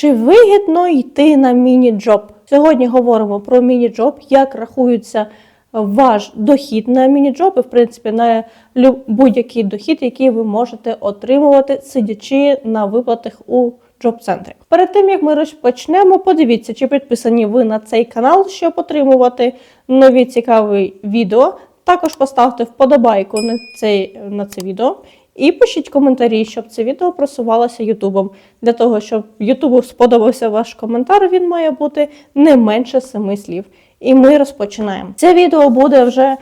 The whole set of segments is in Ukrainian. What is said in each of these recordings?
Чи вигідно йти на міні-джоб? Сьогодні говоримо про міні-джоб, як рахується ваш дохід на міні-джоб і, в принципі, на будь-який дохід, який ви можете отримувати, сидячи на виплатах у джоб-центрі. Перед тим як ми розпочнемо, подивіться, чи підписані ви на цей канал, щоб отримувати нові цікаві відео. Також поставте вподобайку на, цей, на це відео. І пишіть коментарі, щоб це відео просувалося Ютубом. Для того, щоб Ютубу сподобався ваш коментар, він має бути не менше семи слів. І ми розпочинаємо. Це відео буде вже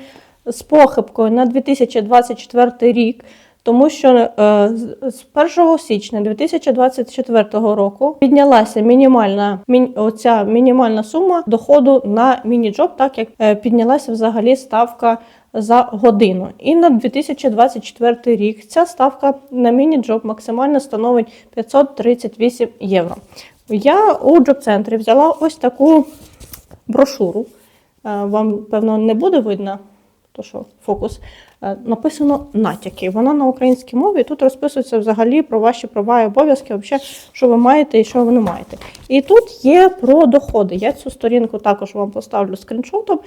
з похибкою на 2024 рік, тому що е, з- з 1 січня 2024 року піднялася мінімальна оця мінімальна сума доходу на міні-джоб, так як е, піднялася взагалі ставка за годину. І на 2024 рік ця ставка на міні-джоб максимально становить 538 євро. Я у джоб-центрі взяла ось таку брошуру. Е, Вам, певно, не буде видно, то що фокус. Е, Написано натяки. Вона на українській мові. Тут розписується взагалі про ваші права і обов'язки, взагалі, що ви маєте і що ви не маєте. І тут є про доходи. Я цю сторінку також вам поставлю скріншотом,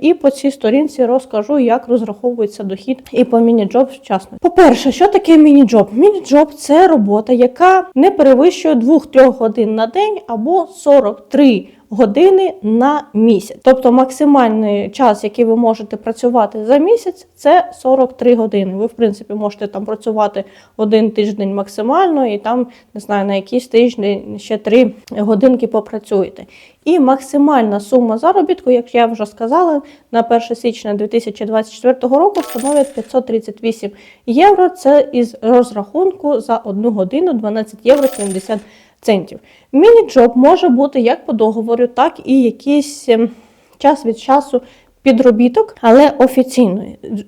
і по цій сторінці розкажу, як розраховується дохід і по міні-джоб вчасно. По-перше, що таке міні-джоб? Міні-джоб це робота, яка не перевищує 2-3 годин на день або 43 години на місяць. Тобто максимальний час, який ви можете працювати за місяць, це 43 години. Ви, в принципі, можете там працювати один тиждень максимально, і там не знаю на якийсь тиждень ще 3 годинки попрацюєте. І максимальна сума заробітку, як я вже сказала, на 1 січня 2024 року становить 538 євро. Це із розрахунку за 1 годину 12 євро 70 центів. Міні-джоб може бути як по договору, так і якийсь ем, час від часу підробіток, але офіційно.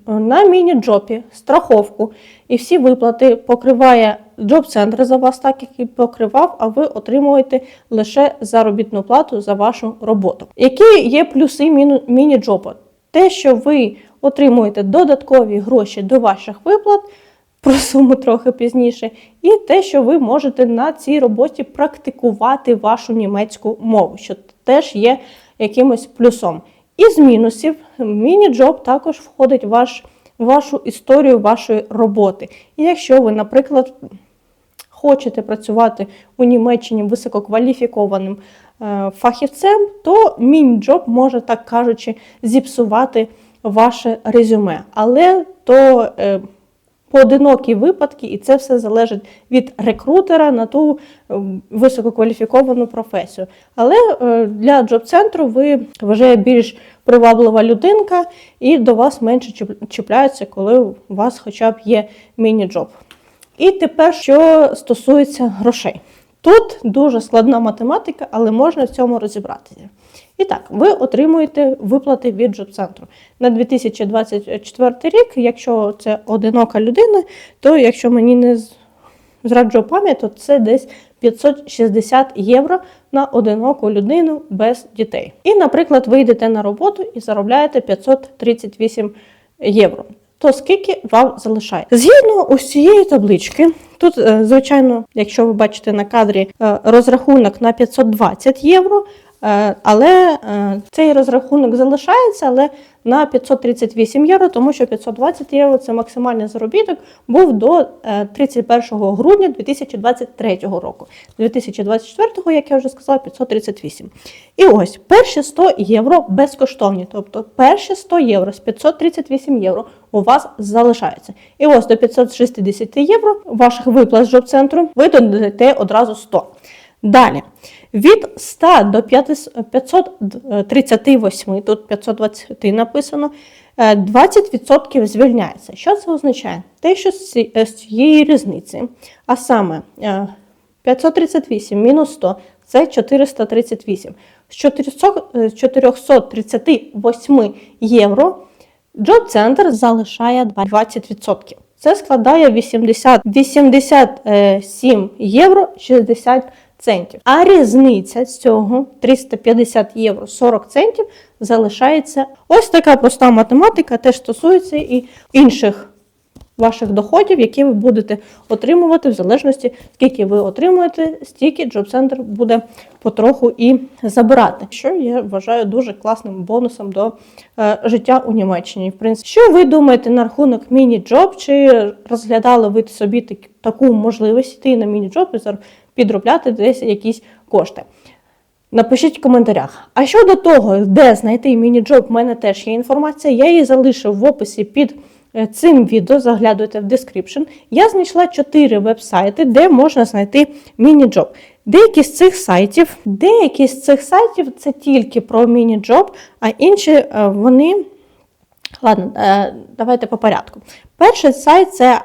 На міні-джобі страховку і всі виплати покриває джоб-центр за вас, так як і покривав, а ви отримуєте лише заробітну плату за вашу роботу. Які є плюси міні-джоба? Те, що ви отримуєте додаткові гроші до ваших виплат, про суму трохи пізніше, і те, що ви можете на цій роботі практикувати вашу німецьку мову, що теж є якимось плюсом. Із мінусів міні-джоб також входить в ваш, вашу історію вашої роботи. І якщо ви, наприклад, хочете працювати у Німеччині висококваліфікованим е, фахівцем, то міні-джоб може, так кажучи, зіпсувати ваше резюме. Але то е, поодинокі випадки, і це все залежить від рекрутера на ту е, висококваліфіковану професію. Але е, для джоб-центру ви вже більш приваблива людинка, і до вас менше чіп- чіпляються, коли у вас хоча б є міні-джоб. І тепер, що стосується грошей. Тут дуже складна математика, але можна в цьому розібратися. І так, ви отримуєте виплати від джоб-центру. На 2024 рік, якщо це одинока людина, то якщо мені не з- зраджує пам'ять, то це десь 560 євро на одиноку людину без дітей. І, наприклад, ви йдете на роботу і заробляєте 538 євро. То скільки вам залишається? Згідно ось цієї таблички, тут, е, звичайно, якщо ви бачите на кадрі е, розрахунок на 520 євро, але е, цей розрахунок залишається, але на 538 євро, тому що 520 євро це максимальний заробіток був до е, 31 грудня 2023 року. 2024, як я вже сказала, 538. І ось перші 100 євро безкоштовні. Тобто перші 100 євро з 538 євро у вас залишаються. І ось до 560 євро ваших виплат з джоб-центру ви додаєте одразу 100. Далі. Від 100 до 538, тут 520 написано, е, 20% звільняється. Що це означає? Те, що з е, цієї різниці, а саме е, 538 мінус 100 це 438. З 400 е, 438 євро Джоб-центр залишає 20%. Це складає 80, 87 євро 60 центів. А різниця з цього 350 євро 40 центів залишається. Ось така проста математика теж стосується і інших ваших доходів, які ви будете отримувати в залежності, скільки ви отримуєте, стільки джоб-центр буде потроху і забирати. Що я вважаю дуже класним бонусом до е, життя у Німеччині. В принципі, що ви думаєте на рахунок міні-джоб? Чи розглядали ви собі так, таку можливість йти на міні-джоб і підробляти десь якісь кошти? Напишіть в коментарях. А щодо того, де знайти міні-джоб, в мене теж є інформація. Я її залишив в описі під е, цим відео. Заглядуйте в description. Я знайшла 4 веб-сайти, де можна знайти міні-джоб. Деякі з цих сайтів, деякі з цих сайтів це тільки про міні-джоб, а інші е, вони. Ладно, е, давайте по порядку. Перший сайт це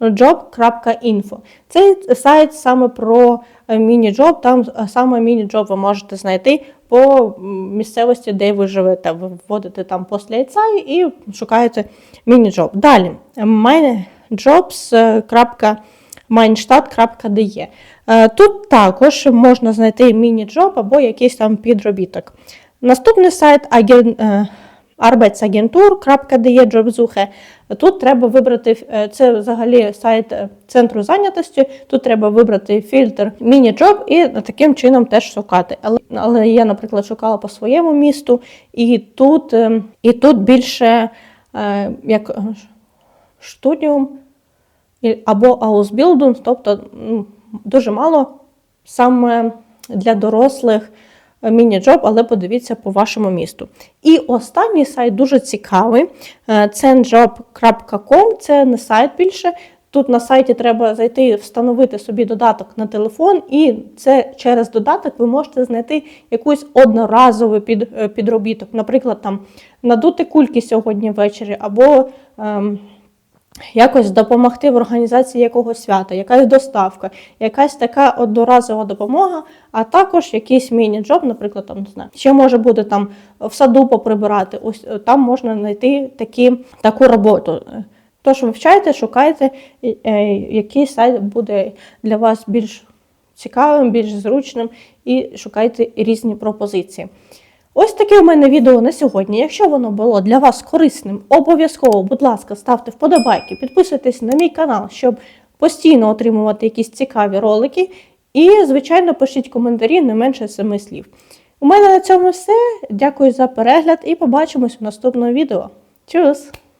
aushilfsjob.info. Цей сайт саме про е, міні-джоб. Там е, саме міні-джоб ви можете знайти по місцевості, де ви живете. Ви вводите там пост яйця і шукаєте міні-джоб. Далі mynjobs.mindstadt.de. Е, Тут також можна знайти міні-джоб або якийсь там підробіток. Наступний сайт аген, е, arbeitsagentur.de Jobsuche. Тут треба вибрати е, це взагалі сайт е, центру зайнятості. Тут треба вибрати фільтр міні-джоб і таким чином теж шукати. Але, але я, наприклад, шукала по своєму місту, і тут, е, і тут більше як штудіум або Ausbildung, тобто дуже мало саме для дорослих міні-джоб, але подивіться по вашому місту. І останній сайт дуже цікавий. е, cenjob.com, це не сайт більше. Тут на сайті треба зайти встановити собі додаток на телефон, і це через додаток ви можете знайти якийсь одноразовий під, е, підробіток. Наприклад, там надути кульки сьогодні ввечері, або ем, якось допомогти в організації якогось свята, якась доставка, якась така одноразова допомога, а також якийсь міні-джоб, наприклад, там не знаю, ще може бути там в саду поприбирати. Ось е, там можна знайти такі, таку роботу. Тож вивчайте, шукайте, е, який сайт буде для вас більш цікавим, більш зручним, і шукайте різні пропозиції. Ось таке у мене відео на сьогодні. Якщо воно було для вас корисним, обов'язково, будь ласка, ставте вподобайки, підписуйтесь на мій канал, щоб постійно отримувати якісь цікаві ролики. І, звичайно, пишіть коментарі не менше семи слів. У мене на цьому все. Дякую за перегляд і побачимось у наступному відео. Чус!